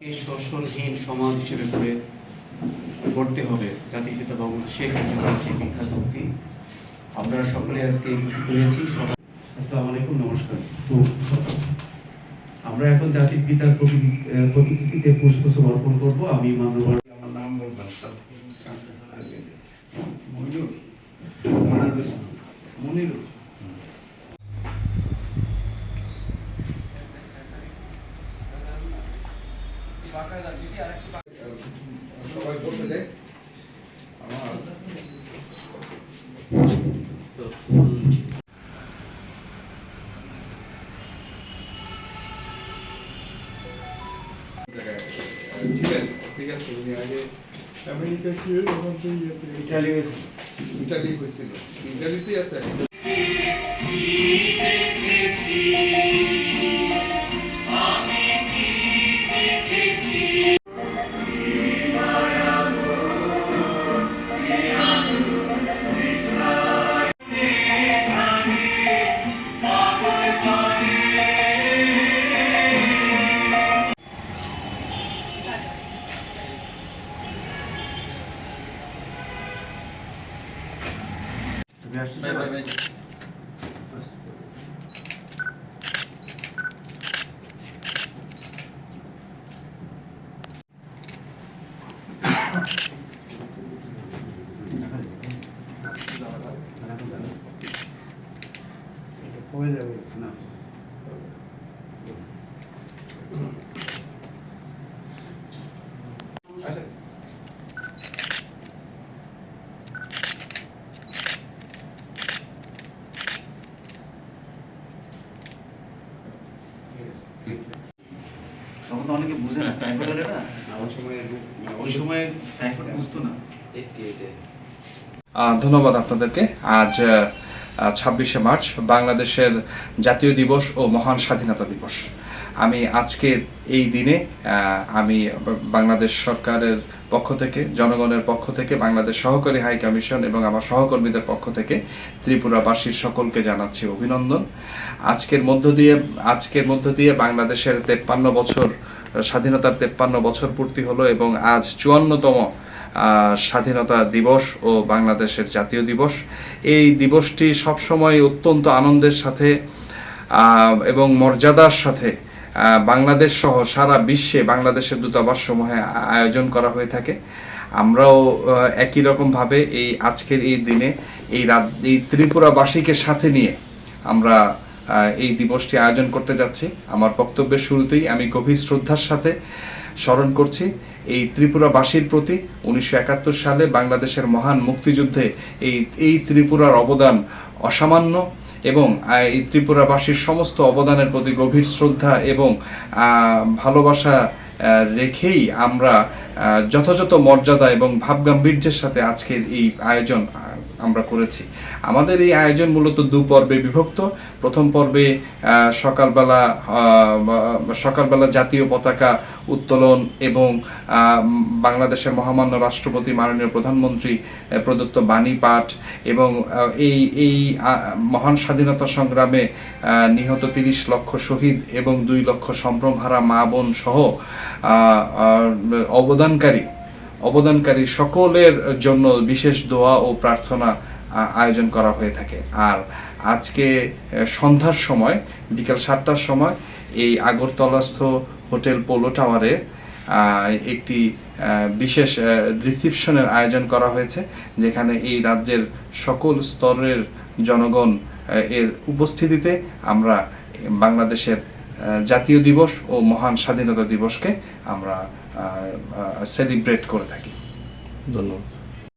শোষণহীন সমাজ হিসেবে করে গড়তে হবে জাতির পিতা বঙ্গবন্ধু শেখ মুজিবুর সেই আপনারা সকলে আজকে করেছি আসসালামু আলাইকুম নমস্কার আমরা এখন জাতির পিতার প্রতিকৃতিতে পুষ্পস্তব অর্পণ করব আমি মাননীয় আমার নাম বলবেন সবাই বসে দেয় আমার ছিলেন ঠিক আছে উনি আগে আমেরিকা ছিল ওখান থেকে ইটালি গেছে ইটালি গেছিল। ইটালিতেই আছে। তুমি আসতে চাও? এটা কমে যাবে না অনেকে বুঝে না টাইফয়েড সময় মানে ওই সময় টাইফয়েড বুঝতো না। ধন্যবাদ আপনাদেরকে। আজ ছাব্বিশে মার্চ বাংলাদেশের জাতীয় দিবস ও মহান স্বাধীনতা দিবস। আমি আজকের এই দিনে আমি বাংলাদেশ সরকারের পক্ষ থেকে জনগণের পক্ষ থেকে বাংলাদেশ সহকারী হাই কমিশন এবং আমার সহকর্মীদের পক্ষ থেকে ত্রিপুরাবাসীর সকলকে জানাচ্ছি অভিনন্দন। আজকের মধ্য দিয়ে আজকের মধ্য দিয়ে বাংলাদেশের তেপ্পান্ন বছর স্বাধীনতার তেপ্পান্ন বছর পূর্তি হলো এবং আজ চুয়ান্নতম স্বাধীনতা দিবস ও বাংলাদেশের জাতীয় দিবস। এই দিবসটি সবসময় অত্যন্ত আনন্দের সাথে এবং মর্যাদার সাথে বাংলাদেশ সহ সারা বিশ্বে বাংলাদেশের দূতাবাস সমূহে আয়োজন করা হয়ে থাকে। আমরাও একই রকমভাবে এই আজকের এই দিনে, এই রাত, এই ত্রিপুরাবাসীকে সাথে নিয়ে আমরা এই দিবসটি আয়োজন করতে যাচ্ছি। আমার বক্তব্যের শুরুতেই আমি গভীর শ্রদ্ধার সাথে স্মরণ করছি, এই ত্রিপুরাবাসীর প্রতি উনিশশো একাত্তর সালে বাংলাদেশের মহান মুক্তিযুদ্ধে এই এই ত্রিপুরার অবদান অসামান্য এবং এই ত্রিপুরাবাসীর সমস্ত অবদানের প্রতি গভীর শ্রদ্ধা এবং ভালোবাসা রেখেই আমরা যথাযথ মর্যাদা এবং ভাবগাম্ভীর্যের সাথে আজকের এই আয়োজন আমরা করেছি। আমাদের এই আয়োজন মূলত দু পর্বে বিভক্ত। প্রথম পর্বে সকালবেলা সকালবেলা জাতীয় পতাকা উত্তোলন এবং বাংলাদেশের মহামান্য রাষ্ট্রপতি মাননীয় প্রধানমন্ত্রী প্রদত্ত বাণী পাঠ এবং এই এই মহান স্বাধীনতা সংগ্রামে নিহত তিরিশ লক্ষ শহীদ এবং দুই লক্ষ সম্ভ্রমহারা মা বোন সহ অবদানকারী অবদানকারী সকলের জন্য বিশেষ দোয়া ও প্রার্থনা আয়োজন করা হয়ে থাকে। আর আজকে সন্ধ্যার সময়, বিকাল সাতটার সময়, এই আগরতলাস্থ হোটেল পোলো টাওয়ারে একটি বিশেষ রিসিপশনের আয়োজন করা হয়েছে, যেখানে এই রাজ্যের সকল স্তরের জনগণ এর উপস্থিতিতে আমরা বাংলাদেশের জাতীয় দিবস ও মহান স্বাধীনতা দিবসকে আমরা সেলিব্রেট করে থাকি। ধন্যবাদ।